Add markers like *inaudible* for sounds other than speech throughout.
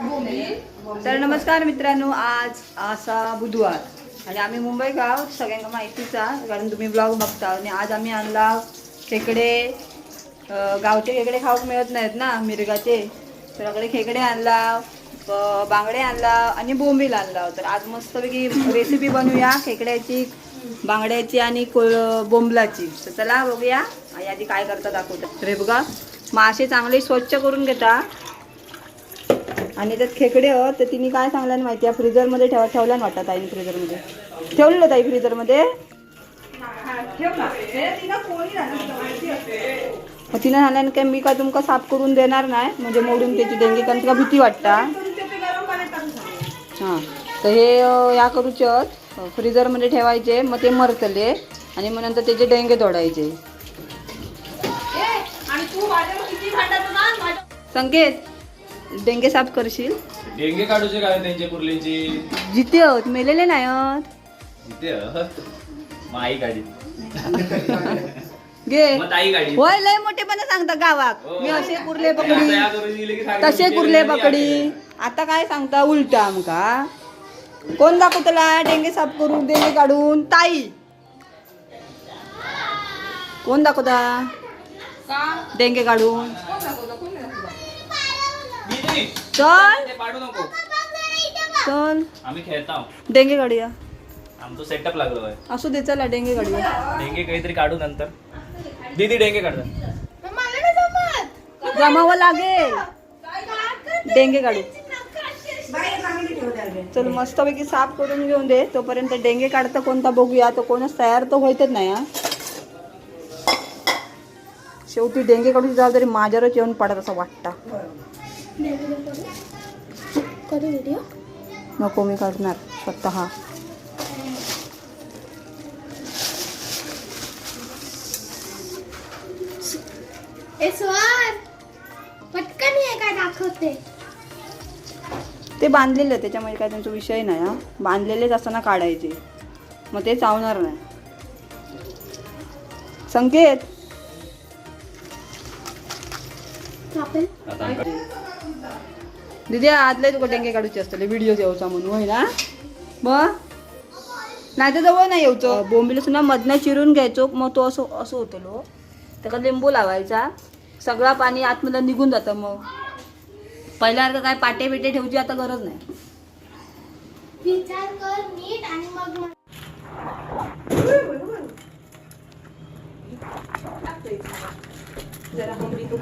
तर नमस्कार मित्रांनो आज असा बुधवार. आणि आम्ही मुंबई गाव सगळ्यांना माहितीचा कारण तुम्ही ब्लॉग बघता. आणि आज आम्ही आणला खेकडे गावचे खेकडे खाऊक मिळत नाहीत ना मिरगाचे. तर इकडे खेकडे आणला बांगडे आणला आणि बोंबील आणला. तर आज मस्तपैकी रेसिपी बनवूया खेकड्याची बांगड्याची आणि कोळ बोंबलाची. तर चला बघूया आधी काय करता दाखवतात. तर हे बघा मासे चांगले स्वच्छ करून घेता. आणि त्यात खेकडे तर तिने काय सांगल्यानं माहिती आहे. फ्रीजरमध्ये ठेवा ठेवल्यानं वाटतं ताईने फ्रीजरमध्ये. ठेवलेलं ताई फ्रीजरमध्ये? मग तिनं सांगल्यानं काय मी काय तुमका साफ करून देणार नाही? म्हणजे मोडून त्याची डेंगी कारण तुका भीती वाटता. हां तर हे या करूच्यात फ्रीजरमध्ये ठेवायचे मग ते मरतले आणि मग नंतर त्याचे डेंगे तोडायचे. संकेत डेंगे साफ करशील? डेंगे काढूचे काय त्यांचे कुर्लींची? जिथे आहोत मेलेले नाही आहोत. मग आई गाडी घे. मग ताई गाडी होय लय मोठेपणा सांगता गावात. हो. मी असे कुर्ले पकडी. तसे कुर्ले पकडी. आता काय सांगता उलट आमका कोण दाखवतला? डेंगे साफ करून डेंगे काढून. ताई. कोण दाखवता? डेंगे काढून. चल. ते पाडू नको. चल. आम्ही खेळताव. डेंगे काढूया आमचं सेटअप लागलो आहे असू दे चला डेंगे काढूया डेंगे काहीतरी काढू नंतर. दीदी डेंगे काढतात जमावं लागेल. डेंगे काढू चल मस्तपैकी साफ करून घेऊन दे. तोपर्यंत डेंगे काढता कोणता बघूया. तो कोणच तयार तर होईतच नाही हा. शेवटी डेंगे काढूची जबाबदारी माझ्यावरच येऊन पडत असं वाटतं. नको मी काढणार स्वतः. पटकन ये काय दाखवते? ते बांधलेले त्याच्यामध्ये काय त्यांचा विषय नाही हा. बांधलेलेच असताना काढायचे. मग ते चावणार नाही. संकेत? दिदी आदले तुका डेंगे काढूचे असतले व्हिडिओ येऊचा म्हणून होय ना मग नाही तर जवळ नाही येऊचो. बोंबील सुद्धा मधनं चिरून घ्यायचो मग तो असं असं होतलो. त्याला लिंबू लावायचा. सगळा पाणी आतमध्ये निघून जातं मग. पहिल्यासारखं काय पाटे बिटे ठेवची आता गरज नाही. विचार कर नीट आणि मग मग जरा तू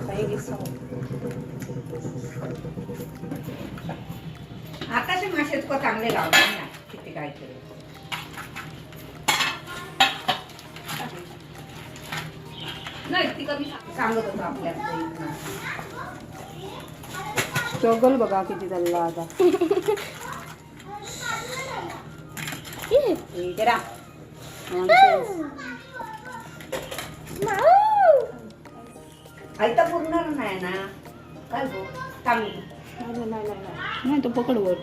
आताचे मासे तुका चांगले गावतात ना किती काय तरी नाही ती कमी सांगत होतो आपल्याला स्ट्रगल बघा किती चालला आता. जरा ऐका पूर्ण नाही ना. काय गो? चांगली नाही तो पकड वर.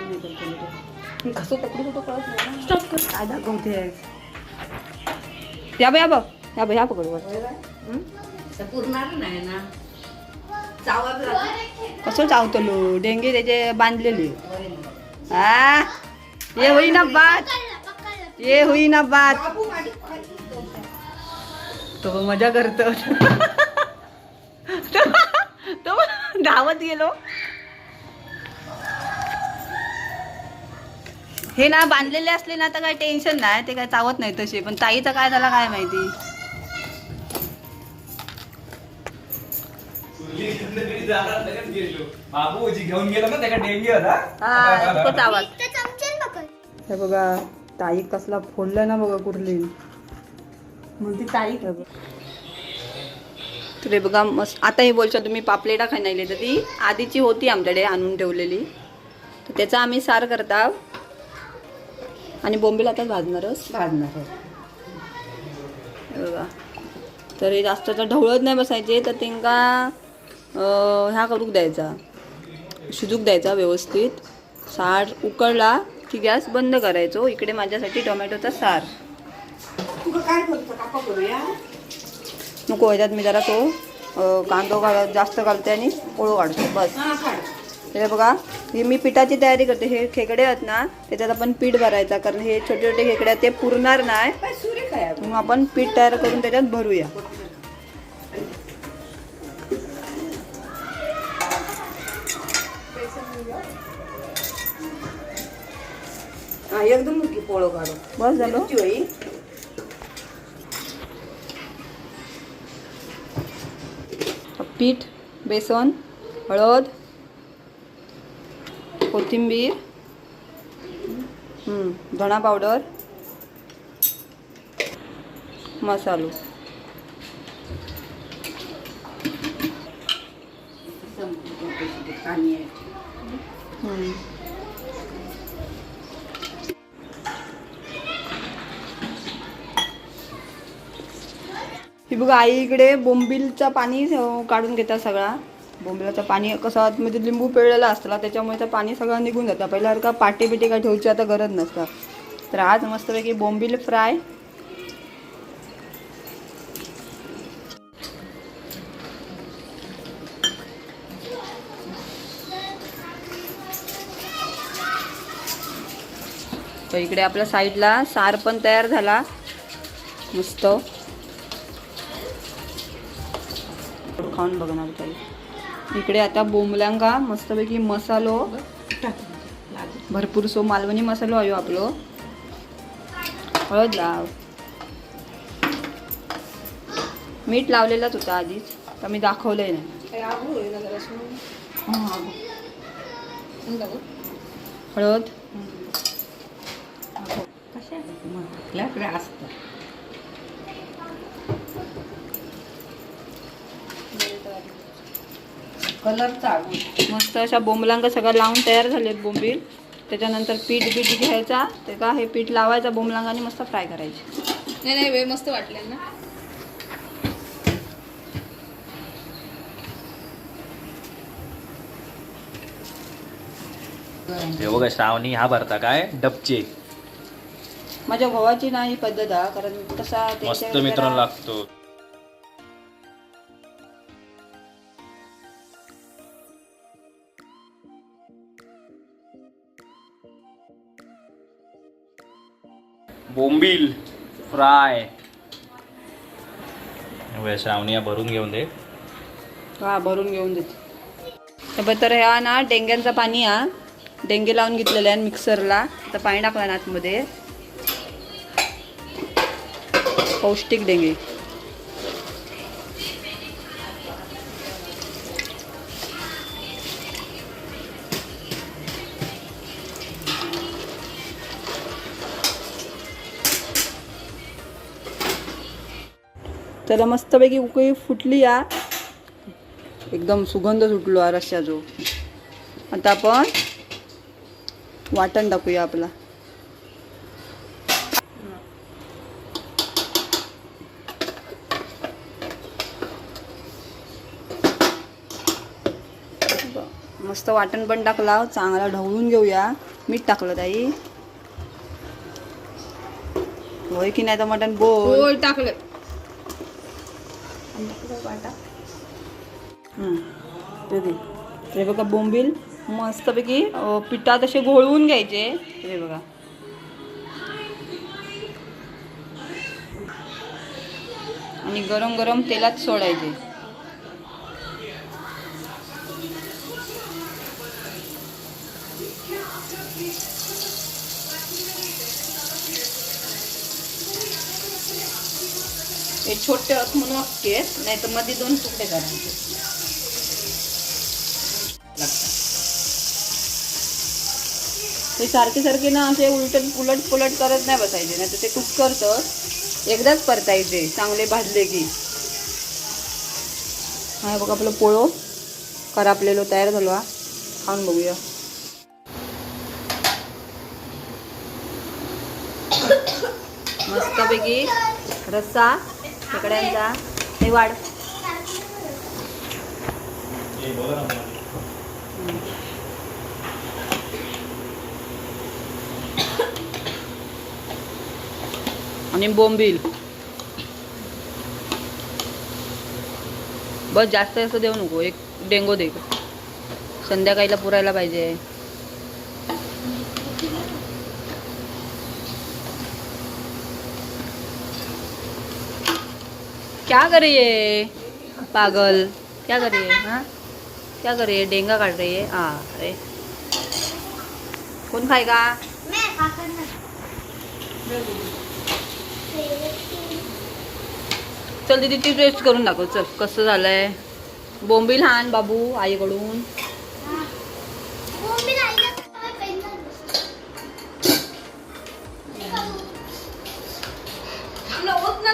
मी तो. कसं पकडू कुठं कळत नाही ना. स्टॉप कर. काय दाखवते? या बघ या बघ या बघ या पकड वर. पुरणार नाही ना. कसं चावतलो डेंगे त्याचे बांधलेले. हा ये होईना बात. पकडलं पकडलं ये होईना बात. बाबू माझी तो मजा करतो तो *laughs* धावत गेलो. हे ना बांधलेले असले ना तर काय टेन्शन नाही. ते काय चावत नाही तसे. पण ताईचा काय झाला काय माहिती? घेऊन गेला ना त्याला डेंगे हा तोच आवाज हे बघा ताई कसला फोडलं ना बघा कुर्ली म्हणते ताई. का तर बघा मस्त. आता हे बोलशा तुम्ही पापलेटा खाण्याली तर ती आधीची होती आमच्याकडे आणून ठेवलेली. तर त्याचा आम्ही सार करता. आणि बोंबील आता भाजणारच. भाजणार बघा. तर हे जास्त तर ढवळत नाही बसायचे तर तेंका ह्या करूक द्यायचा. शिजूक द्यायचा व्यवस्थित. सार उकळला की गॅस बंद करायचो. इकडे माझ्यासाठी टोमॅटोचा सार. तुला काय करूया? नको ह्याच्यात मी जरा तो कांदो घाल जास्त घालते आणि पोळो काढतो बस. हा बघा हे मी पिठाची तयारी करते. हे खेकडे आहेत ना त्याच्यात आपण पीठ भरायचा कारण हे छोटे छोटे खेकडे आहेत ते पुरणार नाही. मग आपण पीठ तयार करून त्याच्यात भरूया. एकदम पोळो काढू. बस झालं ती होई पीठ बेसन हळद कोथिंबीर धणा पावडर मसालो. पाणी ही बघा आई इकडे बोंबिलचा पाणी काढून घेतात सगळा. बोंबिलाचं पाणी कसं म्हणजे लिंबू पिळलेला असतं त्याच्यामुळे तर पाणी सगळं निघून जातं. पहिल्यासारखं पाटे बिटे काय ठेवची आता गरज नसतं तर आज मस्तपैकी बोंबील फ्राय. तर इकडे आपल्या साईडला सार पण तयार झाला. मस्त. खाऊन बघणार काही इकडे आता बोंबलांगा मस्तपैकी मसालो. भरपूर सो मालवणी मसालो आहे आपलो. हळद लाव. मीठ लावलेलाच होता आधीच तर मी दाखवलंय नाही. हं. हळद. कशा? आपल्याकडे असतं. कलरचा आगू मस्त अशा बोंबलांगा सगळं लावून तयार झालेत बोंबील. त्याच्यानंतर पीठ बीठ घ्यायचा. ते का हे पीठ लावायचं बोंबलांगा आणि मस्त फ्राय करायचे. नाही नाही वे मस्त वाटले ना. हे बघा श्रावणी हा भरता काय? डबचे. माझ्या भावाची नाही पद्धत हा कारण कसा मस्त मित्रांनो जरा- लागतो. बोंबील फ्राय. श्रावणी भरून घेऊन दे. हा भरून घेऊन देते. तर बरं, तर ह्या ना डेंग्यांचा पाणी हा डेंगे लावून घेतलेलं आहे मिक्सरला. तर पाणी टाकलं ना आतमध्ये. पौष्टिक डेंगे. त्याला मस्तपैकी उकळी फुटली या. एकदम सुगंध सुटलो हा रश्याचो. आता आपण वाटण टाकूया आपला. मस्त वाटण पण टाकला चांगला ढवळून घेऊया. मीठ टाकलं ताई. होय की नाही तर मटण? बोल टाकलं. हम्म. हे. बघा बोंबील मस्तपैकी पिठात असे घोळवून घ्यायचे. हे बघा. आणि गरम गरम तेलात सोडायचे. हे छोटे आहेत म्हणून अख्खे नाही तर मध्ये दोन तुकडे करायचे. ते सारखे सारखे ना असे उलट उलट पुलट करत नाही बसायचे नाही तर ते कुक करतं एकदाच परतायचे चांगले भाजले की. हा बघ आपलं पोळो. करापलेलो तयार झालो हा. खाऊन बघूया. मस्तपैकी रस्सा. खेकड्यांचा हे वाढ. आणि बोंबील. बस जास्त असं देऊ नको एक डेंगो दे. संध्याकाळीला पुरायला पाहिजे. क्या कर रही है पागल। क्या कर रही है? हाँ क्या कर रही है डेंगा काट रही है। हाँ अरे। कौन खाएगा? चल दीदी ती टेस्ट करून दाखव. चल कसं झालंय? बोंबील हान बाबू आईकडून.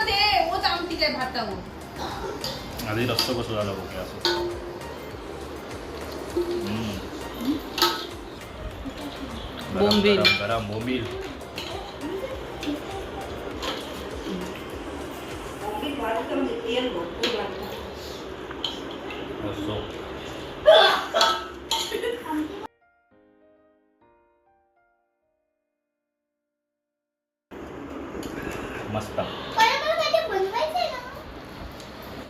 ते. होत आमटी काय भातावर आधी रस्स कसं झालं बघ असं हम्म. गरम, बोंबील. गरम गरम बोंबील